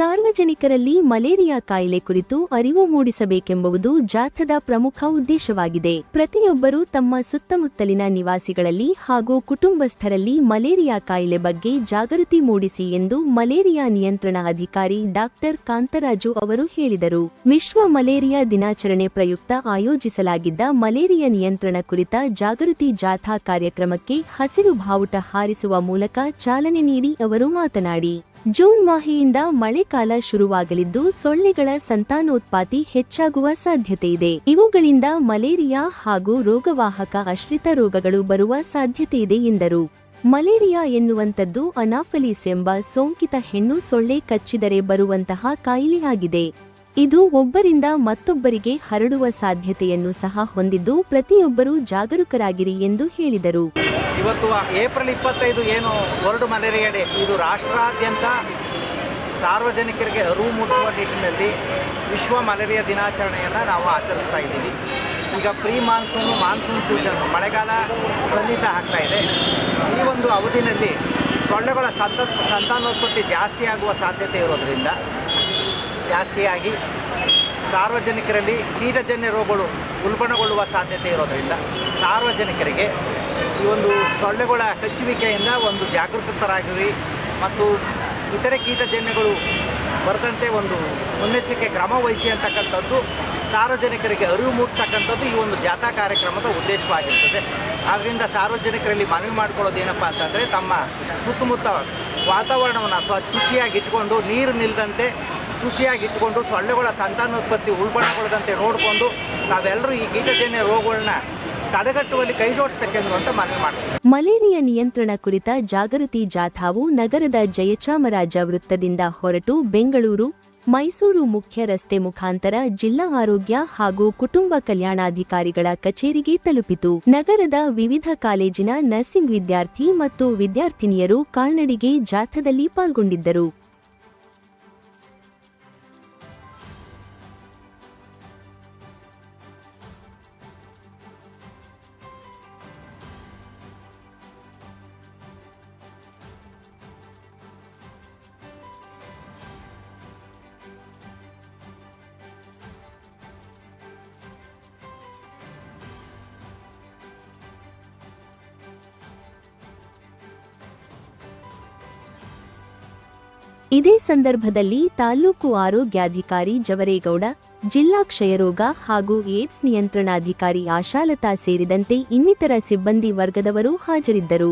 ಸಾರ್ವಜನಿಕರಲ್ಲಿ ಮಲೇರಿಯಾ ಕಾಯಿಲೆ ಕುರಿತು ಅರಿವು ಮೂಡಿಸಬೇಕೆಂಬುದು ಜಾಥಾದ ಪ್ರಮುಖ ಉದ್ದೇಶವಾಗಿದೆ. ಪ್ರತಿಯೊಬ್ಬರೂ ತಮ್ಮ ಸುತ್ತಮುತ್ತಲಿನ ನಿವಾಸಿಗಳಲ್ಲಿ ಹಾಗೂ ಕುಟುಂಬಸ್ಥರಲ್ಲಿ ಮಲೇರಿಯಾ ಕಾಯಿಲೆ ಬಗ್ಗೆ ಜಾಗೃತಿ ಮೂಡಿಸಿ ಎಂದು ಮಲೇರಿಯಾ ನಿಯಂತ್ರಣ ಅಧಿಕಾರಿ ಡಾಕ್ಟರ್ ಕಾಂತರಾಜು ಅವರು ಹೇಳಿದರು. ವಿಶ್ವ ಮಲೇರಿಯಾ ದಿನಾಚರಣೆ ಪ್ರಯುಕ್ತ ಆಯೋಜಿಸಲಾಗಿದ್ದ ಮಲೇರಿಯಾ ನಿಯಂತ್ರಣ ಕುರಿತ ಜಾಗೃತಿ ಜಾಥಾ ಕಾರ್ಯಕ್ರಮಕ್ಕೆ ಹಸಿರು ಬಾವುಟ ಹಾರಿಸುವ ಮೂಲಕ ಚಾಲನೆ ನೀಡಿ ಅವರು ಮಾತನಾಡಿ. ಜೂನ್ ಮಾಹಿಯಿಂದ ಮಳೆಕಾಲ ಶುರುವಾಗಲಿದ್ದು ಸೊಳ್ಳೆಗಳ ಸಂತಾನೋತ್ಪತ್ತಿ ಹೆಚ್ಚಾಗುವ ಸಾಧ್ಯತೆ ಇದೆ. ಇವುಗಳಿಂದ ಮಲೇರಿಯಾ ಹಾಗೂ ರೋಗವಾಹಕ ಆಶ್ರಿತ ರೋಗಗಳು ಬರುವ ಸಾಧ್ಯತೆ ಇದೆ ಎಂದರು. ಮಲೇರಿಯಾ ಎನ್ನುವಂಥದ್ದು ಅನಾಫಲೀಸ್ ಎಂಬ ಸೋಂಕಿತ ಹೆಣ್ಣು ಸೊಳ್ಳೆ ಕಚ್ಚಿದರೆ ಬರುವಂತಹ ಕಾಯಿಲೆಯಾಗಿದೆ. ಇದು ಒಬ್ಬರಿಂದ ಮತ್ತೊಬ್ಬರಿಗೆ ಹರಡುವ ಸಾಧ್ಯತೆಯನ್ನು ಸಹ ಹೊಂದಿದ್ದು ಪ್ರತಿಯೊಬ್ಬರೂ ಜಾಗರೂಕರಾಗಿರಿ ಎಂದು ಹೇಳಿದರು. ಇವತ್ತು ಏಪ್ರಿಲ್ ಇಪ್ಪತ್ತೈದು ಏನು ವರ್ಲ್ಡ್ ಮಲೇರಿಯಾ ಡೇ, ಇದು ರಾಷ್ಟ್ರಾದ್ಯಂತ ಸಾರ್ವಜನಿಕರಿಗೆ ಅರಿವು ಮೂಡಿಸುವ ನಿಟ್ಟಿನಲ್ಲಿ ವಿಶ್ವ ಮಲೇರಿಯಾ ದಿನಾಚರಣೆಯನ್ನು ನಾವು ಆಚರಿಸ್ತಾ ಇದ್ದೀವಿ. ಈಗ ಪ್ರೀ ಮಾನ್ಸೂನು ಮಾನ್ಸೂನ್ ಸೀಸನ್, ಮಳೆಗಾಲ ಸನ್ನಿಹಿತ ಆಗ್ತಾ ಇದೆ. ಈ ಒಂದು ಅವಧಿನಲ್ಲಿ ಸೊಳ್ಳೆಗಳ ಸಂತ, ಸಂತಾನೋತ್ಪತ್ತಿ ಜಾಸ್ತಿ ಆಗುವ ಸಾಧ್ಯತೆ ಇರೋದರಿಂದ ಜಾಸ್ತಿಯಾಗಿ ಸಾರ್ವಜನಿಕರಲ್ಲಿ ಕೀಟಜನ್ಯ ರೋಗಗಳು ಉಲ್ಬಣಗೊಳ್ಳುವ ಸಾಧ್ಯತೆ ಇರೋದರಿಂದ ಸಾರ್ವಜನಿಕರಿಗೆ ಈ ಒಂದು ಸೊಳ್ಳೆಗಳ ಕಚ್ಚುವಿಕೆಯಿಂದ ಒಂದು ಜಾಗೃತರಾಗಿರಿ ಮತ್ತು ಇತರೆ ಕೀಟಜನ್ಯಗಳು ಬರದಂತೆ ಒಂದು ಮುನ್ನೆಚ್ಚರಿಕೆ ಕ್ರಮ ವಹಿಸಿ ಅಂತಕ್ಕಂಥದ್ದು ಸಾರ್ವಜನಿಕರಿಗೆ ಅರಿವು ಮೂಡಿಸ್ತಕ್ಕಂಥದ್ದು ಈ ಒಂದು ಜಾಥಾ ಕಾರ್ಯಕ್ರಮದ ಉದ್ದೇಶವಾಗಿರ್ತದೆ. ಆದ್ದರಿಂದ ಸಾರ್ವಜನಿಕರಲ್ಲಿ ಮನವಿ ಮಾಡ್ಕೊಳ್ಳೋದು ಏನಪ್ಪ ಅಂತಂದರೆ ತಮ್ಮ ಸುತ್ತಮುತ್ತ ವಾತಾವರಣವನ್ನು ಸ್ವ ಶುಚಿಯಾಗಿ ಇಟ್ಕೊಂಡು ನೀರು ನಿಲ್ಲದಂತೆ ಶುಚಿಯಾಗಿ ಇಟ್ಕೊಂಡು ಸೊಳ್ಳೆಗಳ ಸಂತಾನೋತ್ಪತ್ತಿ ಉಲ್ಬಣಗೊಳ್ಳದಂತೆ ನೋಡಿಕೊಂಡು ನಾವೆಲ್ಲರೂ ಈ ಕೀಟಜನ್ಯ ರೋಗಗಳನ್ನ ತಡೆಗಟ್ಟುವಲ್ಲಿ ಕೈ ಜೋಡಿಸಬೇಕೆಂದು ಅಂತ ಮನವಿ ಮಾಡ್ತೀವಿ. ಮಲೇರಿಯಾ ನಿಯಂತ್ರಣ ಕುರಿತ ಜಾಗೃತಿ ಜಾಥಾವು ನಗರದ ಜಯಚಾಮರಾಜ ವೃತ್ತದಿಂದ ಹೊರಟು ಬೆಂಗಳೂರು, ಮೈಸೂರು ಮುಖ್ಯ ರಸ್ತೆ ಮುಖಾಂತರ ಜಿಲ್ಲಾ ಆರೋಗ್ಯ ಹಾಗೂ ಕುಟುಂಬ ಕಲ್ಯಾಣಾಧಿಕಾರಿಗಳ ಕಚೇರಿಗೆ ತಲುಪಿತು. ನಗರದ ವಿವಿಧ ಕಾಲೇಜಿನ ನರ್ಸಿಂಗ್ ವಿದ್ಯಾರ್ಥಿ ಮತ್ತು ವಿದ್ಯಾರ್ಥಿನಿಯರು ಕಾಲ್ನಡಿಗೆ ಜಾಥಾದಲ್ಲಿ ಪಾಲ್ಗೊಂಡಿದ್ದರು. ಇದೇ ಸಂದರ್ಭದಲ್ಲಿ ತಾಲೂಕು ಆರೋಗ್ಯಾಧಿಕಾರಿ ಜವರೇಗೌಡ, ಜಿಲ್ಲಾ ಕ್ಷಯರೋಗ ಹಾಗೂ ಏಡ್ಸ್ ನಿಯಂತ್ರಣಾಧಿಕಾರಿ ಆಶಾಲತಾ ಸೇರಿದಂತೆ ಇನ್ನಿತರ ಸಿಬ್ಬಂದಿ ವರ್ಗದವರು ಹಾಜರಿದ್ದರು.